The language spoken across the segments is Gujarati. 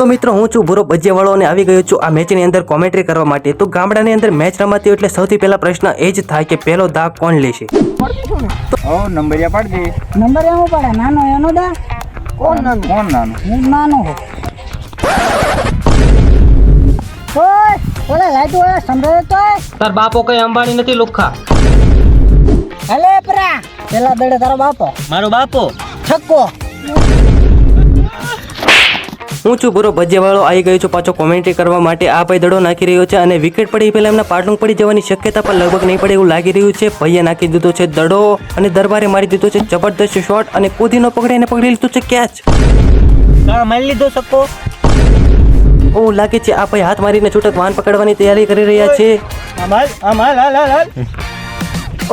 તો મિત્રો હું છું ભૂરો ભજીયાવાળો અને આવી ગયો છું આ મેચની અંદર કોમેન્ટ્રી કરવા માટે. તો ગામડાની અંદર મેચ રમાતી એટલે સૌથી પહેલા પ્રશ્ન એ જ થાય કે પહેલો દા કોણ લેશે? હો નંબરિયા પાડજે નંબર એમ પડે? નાનો એનો દા કોણ નાનું? કોણ નાનું? હું નાનો હો ઓય ઓલે લાઈટ ઓય સંભળાય તો તાર બાપો કઈ અંબાણી નથી લુખા. હલે પરા પેલા દડે તારો બાપો. મારો બાપો? છક્કો હું છું પૂરો ભજીયાવાળો. આવી ગયો છું પાછો કોમેન્ટ્રી કરવા માટે. આ ભાઈ દડો નાખી રહ્યો છે અને વિકેટ પડી પહેલા એમના પાટલું પડી જવાની શક્યતા પણ લગભગ નહીં પડે એવું લાગી રહ્યું છે. ભાઈએ નાખી દીધો છે દડો અને દરબારે મારી દીધો છે જબરદસ્ત શોટ અને કૂદીનો પકડીને પકડી લીધું છે કેચ મારી લીધો શકો ઓ લાગે છે આ ભાઈ હાથ મારીને છૂટક વાન પકડવાની તૈયારી કરી રહ્યા છે.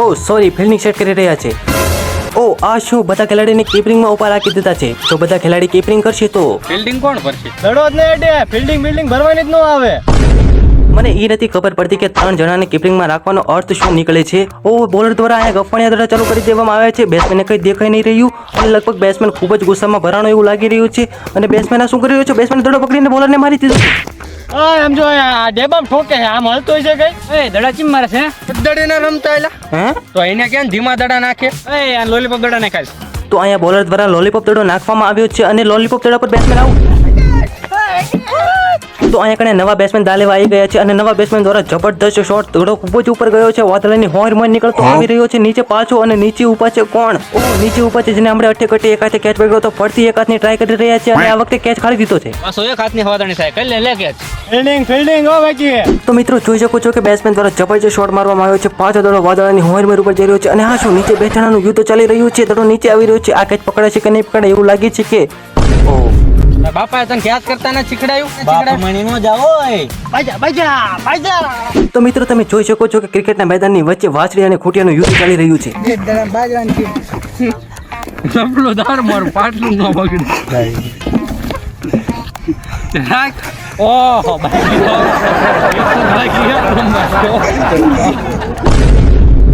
ઓ સોરી ફિલ્ડિંગ સેટ કરી રહ્યા છે. ઓ આ શું? બધા ખેલાડીને કીપરિંગમાં ઉપર રાખી દીધા છે. જો બધા ખેલાડી કીપરિંગ કરશે તો? ફિલ્ડિંગ કોણ કરશે લડો જ નહીં અડે ફિલ્ડિંગ બિલ્ડિંગ ભરવાની જ ન આવે. મને એ નથી ખબર પડતી કે ત્રણ જણાને કીપરિંગમાં રાખવાનો અર્થ શું નીકળે છે. ઓ બોલર દ્વારા અહીંયા ગફણિયા દ્વારા ચાલુ કરી દેવામાં આવે છે. બેટ્સમેનને કંઈ દેખાઈ નહીં રહ્યું. અને લગભગ બેટ્સમેન ખૂબ જ ગુસ્સામાં ભરાણો એવું લાગી રહ્યું છે. અને બેટ્સમેન આ શું કરી રહ્યો છે? બેટ્સમેન દડો પકડીને બોલરને મારી દીધો એમ જો આ ડેબામ ઠોકે છે આમ હલતો છે કઈ. એ દડા ચીમ મારે છે? દડે ના રમતા એલા હે? તો એને કેમ ધીમા દડા નાખે? એ આ લોલીપોપ દડા નાખાય તો અહીંયા બોલર દ્વારા લોલીપોપ દડો નાખવામાં આવ્યો છે અને લોલીપોપ દડા પર બેટ્સમેન આઉટ તો અહીંયા કણે નવા બેટ્સમેન દાલેવા આવી ગયા છે અને નવા બેટ્સમેન દ્વારા જબરદસ્ત શોટ દડો ખૂબ જ ઉપર ગયો છે. વાદળાની હોર મોર નીકળતો આવી રહ્યો છે. નીચે પાછો અને નીચે ઉપર છે કોણ? ઓ નીચે ઉપર છે જેને આપણે અઠે કટે એક હાથે કેચ પકડ્યો તો ફરતી એક હાથની ટ્રાય કરી રહ્યા છે અને આ વખતે કેચ ખાલી દીધો છે. પાછો એક હાથની હવાદાણી થાય. કઈ લે લે કે ફિલ્ડિંગ ફિલ્ડિંગ ઓ બાકી તો મિત્રો જોઈ શકો છો કે બેટ્સમેન દ્વારા જબરજસ્ત શોટ મારવામાં આવ્યો છે. પાછો દડો વાદળાની હોર મોર ઉપર જઈ રહ્યો છે અને હા શું નીચે બે જણાનું યુદ્ધ ચાલી રહ્યું છે? દડો નીચે આવી રહ્યો છે. આ કેચ પકડે છે કે નહીં પકડે એવું લાગે છે કે? ઓ. બાપાએ તને ખ્યાલ કરતા ના શીખડાયું બાપ તો મિત્રો તમે જોઈ શકો છો કે ક્રિકેટના મેદાનની વચ્ચે વાછડી અને ખૂટિયાનું યુદ્ધ ચાલી રહ્યું છે. ઓહ દાર મારું પાટલું ન બગડે. રાખ. ઓહો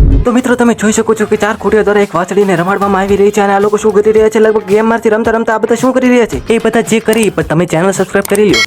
તો મિત્રો, તમે જોઈ શકો છો કે ચાર ખૂટીઓ દ્વારા એક વાછડીને રમાડવામાં આવી રહી છે અને આ લોકો શું કરી રહ્યા છે? લગભગ ગેમમાંથી રમતા રમતા આ બધા શું કરી રહ્યા છે? એ બધા જે કરી, પણ તમે ચેનલ સબસ્ક્રાઇબ કરી લો